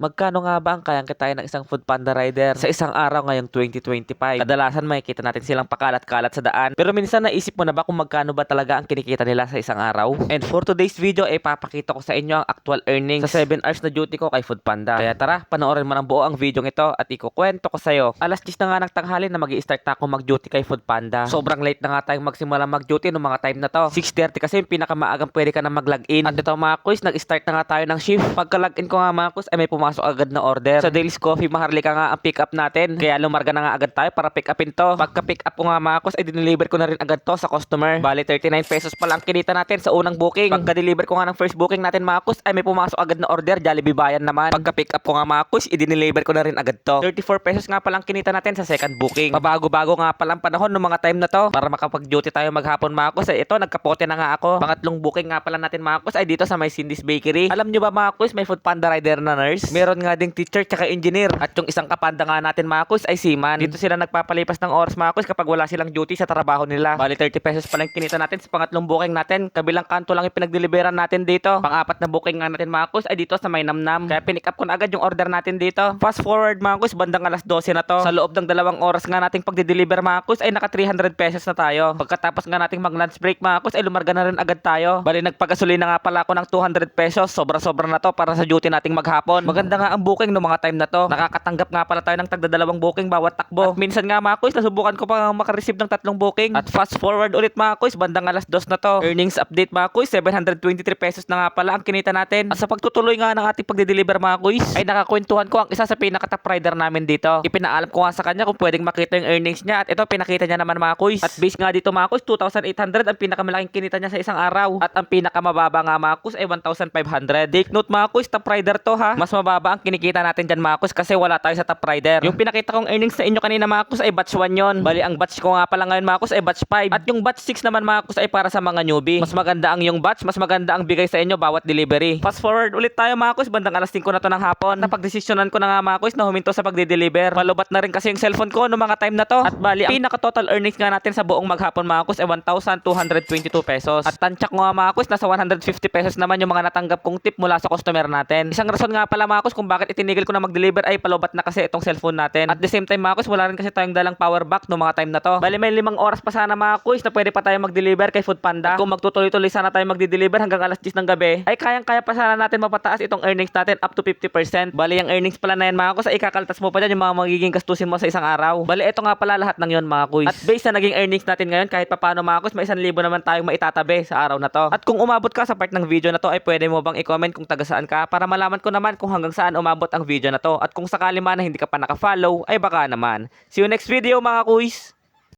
Magkano nga ba ang kayang kitain ng isang food panda rider sa isang araw ngayong 2025? Kadalasan makikita natin silang pakalat-kalat sa daan. Pero minsan naisip mo na ba kung magkano ba talaga ang kinikita nila sa isang araw? And for today's video ay papakita ko sa inyo ang actual earnings sa 7 hours na duty ko kay food panda. Kaya tara, panoorin mo ng buo ang video ito at ikukwento ko sa'yo. Alas 10 na nga ng tanghali na mag start na ako mag-duty kay food panda. Sobrang late na nga tayong magsimula mag-duty noong mga time na to. 6.30 kasi yung pinakamaagang pwede ka na mag-login. At ito mga quiz, nag-start na nga tayo ng shift. Pagka-login ko nga mga quiz ay may pumasok agad na order. Sa Daily's Coffee, maharlika nga ang pick up natin. Kaya lumarga na nga agad tayo para pick upin to. Pagka-pick up ko nga mga quiz ay dineliver ko na rin agad to sa customer. Bali 39 pesos pa lang kinita natin sa unang booking. Pagka-deliver ko nga ng first booking natin mga quiz ay may pumasok agad na order. Jollibee Bayan naman. Pagka-pick up ko nga mga quiz, i-deliver ko na rin agad to. 34 pesos nga palang kinita natin sa second booking. Pabago-bago nga palang panahon ng mga time na to para makapag-duty tayo maghapon mga quiz. Ay ito, nagkapote na nga ako. Pangatlong booking nga pala natin mga quiz ay dito sa may Cindy's Bakery. Alam nyo ba mga quiz, may food panda rider na nurse? Meron nga ding teacher tsaka engineer. At yung isang kapanda nga natin mga quiz ay seaman. Dito sila nagpapalipas ng oras mga quiz kapag wala silang duty sa trabaho nila. Bali 30 pesos pa lang kinita natin sa pangatlong booking natin. Kabilang kanto lang yung pinagdeliveran natin dito. Pang-apat na booking nga natin mga quiz ay dito sa may namnam. Kaya pinick up ko na agad yung order natin dito. Fast forward mga quiz, bandang alas 12 na to. Sa loob ng dalawang oras nga nating pagde-deliver mga quiz ay naka 300 pesos na tayo. Pagkatapos nga nating mag lunch break mga quiz ay lumarga na rin agad tayo. Bali nagpagasolina nga pala ako ng 200 pesos. Sobra-sobra na to para sa duty nating maghapon. Maganda nga ang booking no mga time na to. Nakakatanggap nga pala tayo ng tagdadalawang booking bawat takbo. At minsan nga mga quiz, nasubukan ko pa nga makareceive ng tatlong booking. At fast forward ulit mga quiz, bandang alas 2 na to. Earnings update mga quiz, 723 pesos na nga pala ang kinita natin. At sa pagtutuloy nga ng ating pagde-deliver mga quiz, ay nakakwentuhan ko ang isa sa pinaka-top rider namin dito. Ipinaalam ko nga sa kanya kung pwedeng makita yung earnings niya at ito pinakita niya naman mga quiz. At base nga dito mga quiz, 2,800 ang pinakamalaking kinita niya sa isang araw. At ang pinakamababa nga mga quiz ay 1,500. Take note mga quiz, top rider to ha. Mas mababa ang kinikita natin dyan mga quiz kasi wala tayo sa top rider. Yung pinakita kong earnings sa inyo kanina mga quiz ay batch 1 yon. Bali ang batch ko nga pala ngayon mga quiz ay batch 5. At yung batch 6 naman mga quiz ay para sa mga newbie. Mas maganda ang yung batch, mas maganda ang bigay sa inyo bawat delivery. Fast forward ulit tayo mga quiz, bandang alas 5 na to ng hapon. Napagdesisyonan ko na nga mga quiz na huminto sa pagde-deliver. Malubat na rin kasi yung cellphone ko no mga time na to. At bali, ang pinaka total earnings nga natin sa buong maghapon mga quiz ay 1,222 pesos. At tansyak ko nga mga quiz, nasa 150 pesos naman yung mga natanggap kong tip mula sa customer natin. Isang rason nga pala mga quiz kung bakit itinigil ko na mag-deliver ay palubat na kasi itong cellphone natin. At the same time quiz, wala rin kasi tayong dalang power bank no mga time na to. Bali, may limang oras pa sana mga quiz na pwede pa tayo mag-deliver kay Food Panda. At kung magtutuloy-tuloy sana tayo mag-deliver hanggang alas 10 ng gabi, ay kayang-kaya pa sana natin mapataas itong earnings natin up to 50%. Bali, yung earnings pala na yan mga quiz, ay ikakaltas mo pa dyan yung mga magiging gastusin mo sa isang araw. Bali, ito nga pala lahat ng yon mga quiz. At based sa naging earnings natin ngayon, kahit papaano mga quiz, may 1,000 naman tayong maitatabi sa araw na to. At kung umabot ka sa part ng video na to, ay pwede mo bang i-comment kung taga saan ka para malaman ko naman kung hanggang saan umabot ang video na to. At kung sakali man na hindi ka pa naka-follow, ay baka naman. See you next video mga quiz!